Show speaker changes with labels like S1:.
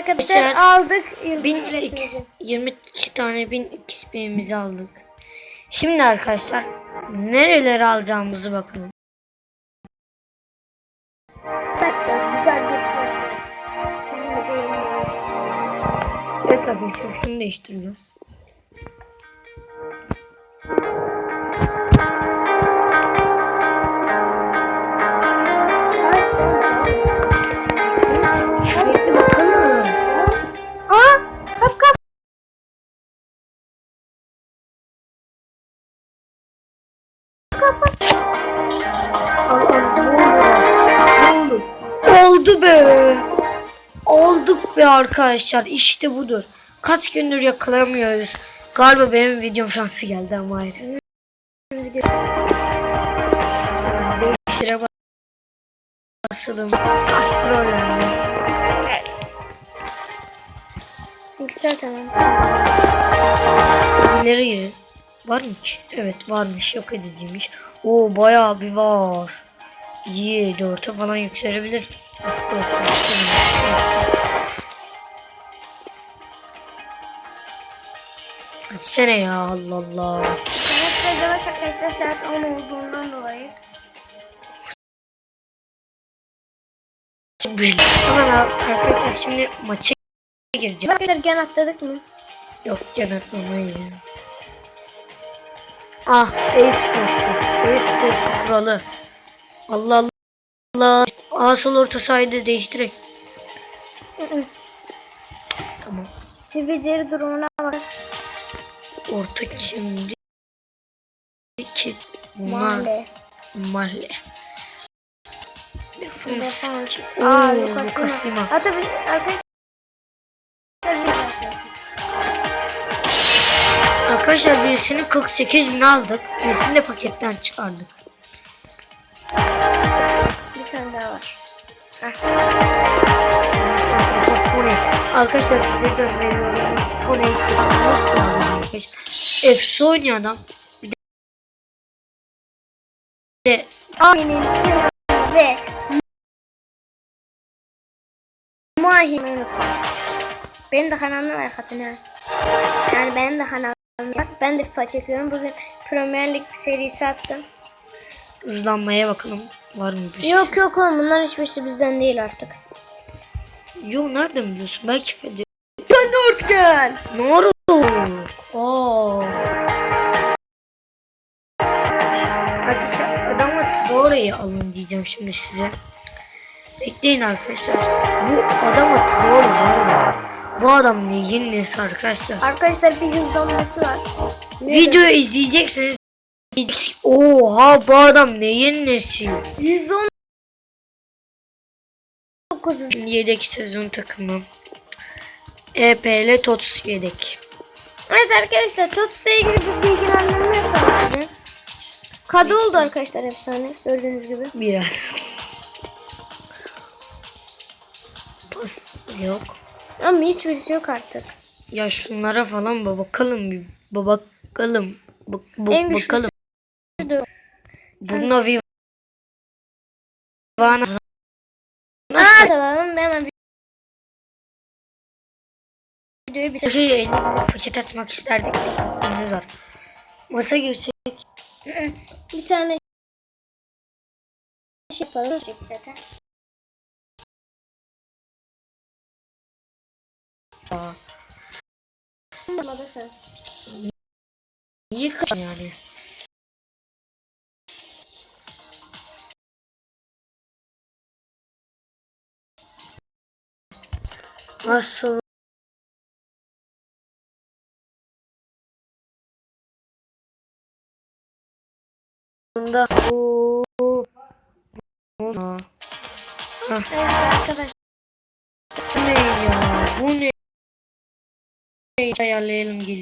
S1: Arkadaşlar
S2: Arkadaşlar,
S1: aldık. yıldız
S2: 1000
S1: üretimizi.
S2: 22 tane 1000 XP'mizi aldık. Şimdi arkadaşlar nerelere alacağımızı bakalım. Evet arkadaşlar şunu değiştiriyoruz. Oldu. Oldu be. Olduk be arkadaşlar. İşte budur. Kaç gündür yakalayamıyoruz. Galiba benim videom şansı geldi ama ayrı. Değiştire basalım.
S1: Güzel tamam.
S2: Nereye girin? Var mı ki? Evet varmış. Yok ediciymiş. Oo bayağı bir var. İyi dörte falan yükselebilir. Sene ya Allah Allah.
S1: Evet, yavaş arkadaşlar saat 10 olduğundan dolayı.
S2: Belli. Hemen arkadaşlar şimdi maça gireceğiz.
S1: Arkadaşlar gen atladık mı?
S2: Yok yanıtlamayı. Ah e-sporcu. E-sporcu kralı. Allah Allah. A sol orta sahayı değiştirek. Tamam.
S1: Bir beceri durumuna bak.
S2: Orta şimdi. ki
S1: Mahalle.
S2: mahalle. Defans.
S1: Aa,
S2: Lucas Lima.
S1: Hatta bir arkadaşlar
S2: Arkadaşlar birisini 48 bin aldık. Birisini de paketten çıkardık.
S1: bir tane daha var.
S2: Bu ne? Arkadaşlar size gönderiyorum. Bu ne? Efsi adam. Bir de
S1: Amin'in ve Mahi'nin benim de kanalımda like atın ha. Yani benim de kanalım Ben de FIFA çekiyorum. Bugün Premier Lig serisi attım.
S2: hızlanmaya bakalım. Var mı bir
S1: Yok yok oğlum bunlar hiçbirisi bizden değil artık.
S2: şey? Yok nereden biliyorsun? Belki Fede.
S1: Dörtgen.
S2: Ne oldu? Oo. Arkadaşlar adamla Traore'yi alın diyeceğim şimdi size. Bekleyin arkadaşlar. Bu Traore var. Bu adam ne yeni nesil arkadaşlar.
S1: Arkadaşlar bir hızlanması var.
S2: Video izleyeceksiniz. Oha bu adam ne yeni nesil.
S1: 119
S2: Yedek sezon takımı. EPL Tots yedek.
S1: Evet arkadaşlar Tots'la ilgili bir bilgilendirme yapalım. Kadı oldu arkadaşlar efsane gördüğünüz gibi.
S2: Biraz. Pas yok.
S1: Ama hiçbirisi yok artık.
S2: Ya şunlara falan ba- bakalım bir ba- bakalım. Bak, bak-
S1: En
S2: bakalım. Buna bir Vana nasıl
S1: alalım da hemen bir videoyu bitirelim.
S2: şey poşet atmak isterdik. Önümüz var. Masa girsek
S1: Bir tane şey yapalım. Zaten. Da
S2: niye kız yani? Nasıl sonunda bu Aa,
S1: Evet arkadaşlar.
S2: bu ne ya? Bu ne? Hayallerim geliyor.